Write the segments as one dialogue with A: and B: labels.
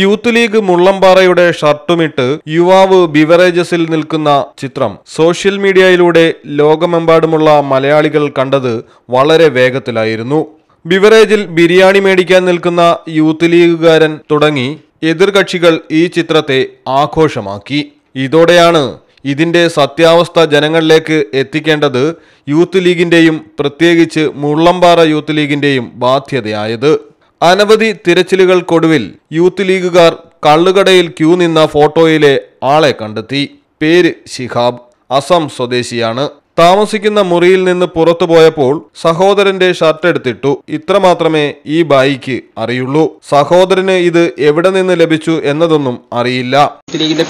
A: Youth league മുള്ളംപാറയുടെ ഷർട്ടുമിട്ട് യുവാവ് ബിവറേജസിൽ നിൽക്കുന്ന ചിത്രം. സോഷ്യൽ മീഡിയയിലൂടെ ലോകമെമ്പാടുമുള്ള മലയാളികൾ കണ്ടത് വളരെ വേഗത്തിലായിരുന്നു. ബിവറേജിൽ ബിരിയാണി മേടിക്കാൻ നിൽക്കുന്ന യൂത്ത് ലീഗുകാരൻ തുടങ്ങി എതിർകക്ഷികൾ ഈ ചിത്രത്തെ ആഘോഷമാക്കി. ഇതോടെയാണ് ഇതിന്റെ സത്യാവസ്ഥ ജനങ്ങളിലേക്ക് എത്തിക്കേണ്ടത് യൂത്ത് ലീഗിന്റെയും പ്രത്യേകിച്ച് മുള്ളംപാറ യൂത്ത് ലീഗിന്റെയും ബാധ്യതയായത്. അനവധി തിരച്ചിലുകൾക്കൊടുവിൽ യൂത്ത് ലീഗുകാർ കള്ളുകടയിൽ ക്യൂ നിന്ന ഫോട്ടോയിലെ ആളെ കണ്ടെത്തി. പേര് ശിഹാബ്. അസം സ്വദേശിയാണ്. താമസിക്കുന്ന മുറിയിൽ നിന്ന് പുറത്തു പോയപ്പോൾ സഹോദരന്റെ ഷർട്ട് എടുത്തിട്ടു. ഇത്രമാത്രമേ ഈ ബായിക്ക് അറിയുള്ളൂ. സഹോദരന് ഇത് എവിടെ നിന്ന് ലഭിച്ചു എന്നതൊന്നും അറിയില്ല.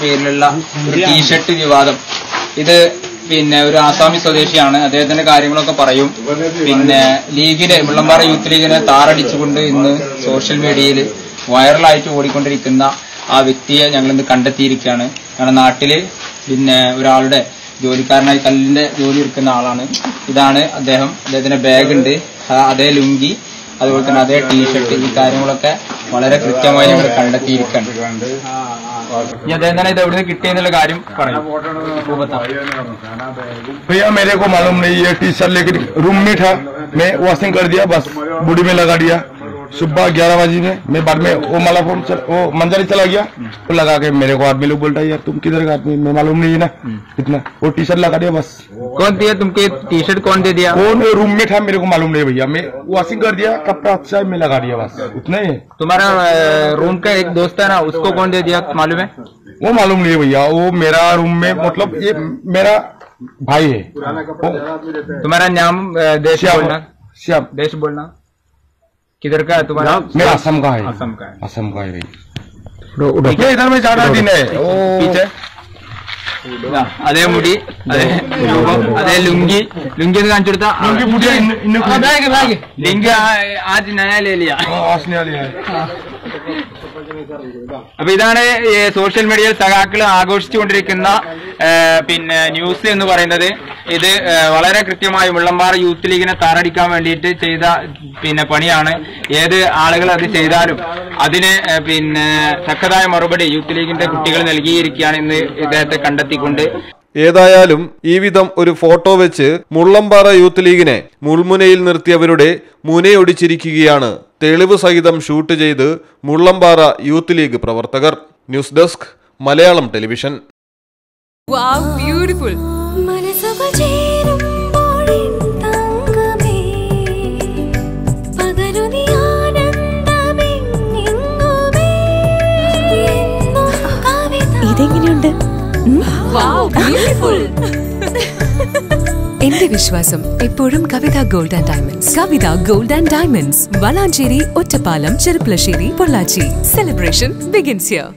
B: പേരിലുള്ള ടീഷർട്ട് വിവാദം. ഇത് പിന്നെ ഒരു ആസാമി സ്വദേശിയാണ്. അദ്ദേഹത്തിന്റെ കാര്യങ്ങളൊക്കെ പറയും. പിന്നെ ലീഗിനെ മുള്ളമ്പാറ യൂത്ത് ലീഗിനെ താറടിച്ചുകൊണ്ട് ഇന്ന് സോഷ്യൽ മീഡിയയിൽ വൈറലായിട്ട് ഓടിക്കൊണ്ടിരിക്കുന്ന ആ വ്യക്തിയെ ഞങ്ങൾ ഇന്ന് കണ്ടെത്തിയിരിക്കുകയാണ്. ഞങ്ങളുടെ നാട്ടിൽ പിന്നെ ഒരാളുടെ ജോലിക്കാരനായി കല്ലിന്റെ ജോലി എടുക്കുന്ന ആളാണ്. ഇതാണ് അദ്ദേഹം. അദ്ദേഹത്തിന്റെ ബാഗ് ഉണ്ട്. അതേ ലുങ്കി. അതുപോലെ തന്നെ അതേ ടീഷർട്ട് ഈ കാര്യങ്ങളൊക്കെ വളരെ കൃത്യമായി ഞങ്ങൾ കണ്ടെത്തിയിരിക്കുകയാണ് ഇനി അദ്ദേഹം തന്നെ ഇത് എവിടെ നിന്ന് കിട്ടിയെന്നുള്ള കാര്യം പറയും
C: भैया मेरे को मालूम नहीं ये टी शर्ट लेकर रूम में था मैं वॉशिंग कर दिया बस बॉडी में लगा दिया सुबह ग्यारह बजे में मैं बाद में वो माला फ़ोन चल, वो मंजरी चला गया। वो लगा के मेरे को आदमी लोग बोलता है यार तुम किधर का आदमी मैं मालूम नहीं है ना। कितना वो टी शर्ट लगा दिया बस।
B: कौन दिया तुमको टी शर्ट कौन दे दिया?
C: कौन रूम में था मेरे को मालूम नहीं भैया। मैं वॉशिंग कर दिया कपड़ा अच्छा है मैं लगा दिया बस। उतना ही
B: तुम्हारा रूम का एक दोस्त है ना उसको कौन दे दिया? मालूम है?
C: वो मालूम नहीं है भैया। वो मेरा रूम में मतलब ये मेरा भाई है।
B: तुम्हारा नाम देश बोलना।
C: श्याम।
B: देश बोलना। किधर का है तुम्हारा
C: मैं असम का है
B: असम का है
C: असम का है भाई ये इधर में ज्यादा दिन है वो
B: पीछे ഇതാ, അതേ മുടി അതേ രൂപം അതേ ലുങ്കി ലുങ്കി എന്ന് കാണിച്ചു കൊടുത്താ
C: उनकी बुढ़िया इन- इन्हें
B: ലിങ്കി ആജ് നയാ ലേ ലിയാ
C: हाँ, हंसने वाली है
B: അപ്പൊ ഇതാണ് ഈ സോഷ്യൽ മീഡിയയിൽ സഖാക്കൾ ആഘോഷിച്ചുകൊണ്ടിരിക്കുന്ന ഏ, പിന്നെ ന്യൂസ് എന്ന് പറയുന്നത് ഇത് വളരെ കൃത്യമായി മുള്ളമ്പാറ യൂത്ത് ലീഗിനെ താറടിക്കാൻ വേണ്ടിയിട്ട് ചെയ്ത പിന്നെ പണിയാണ്. ഏത് ആളുകൾ അത് ചെയ്താലും അതിന് പിന്നെ തക്കതായ മറുപടി യൂത്ത് ലീഗിന്റെ കുട്ടികൾ നൽകിയിരിക്കുകയാണ് ഇന്ന് ഇദ്ദേഹത്തെ കണ്ടെത്തിക്കൊണ്ട്.
A: ഏതായാലും ഈ വിധം ഒരു ഫോട്ടോ വെച്ച് മുള്ളമ്പാറ യൂത്ത് ലീഗിനെ മുൾമുനയിൽ നിർത്തിയവരുടെ മുനയൊടിച്ചിരിക്കുകയാണ്. തെളിവ് സഹിതം ഷൂട്ട് ചെയ്ത് മുള്ളമ്പാറ യൂത്ത് ലീഗ് പ്രവർത്തകർ. News desk Malayalam television.
D: Wow, ഇതെങ്ങനെയുണ്ട്. എന്റെ വിശ്വാസം എപ്പോഴും Kavitha gold and diamonds Kavitha gold and diamonds Valanchery Ottapalam Cherpulassery Pollachi. Celebration begins here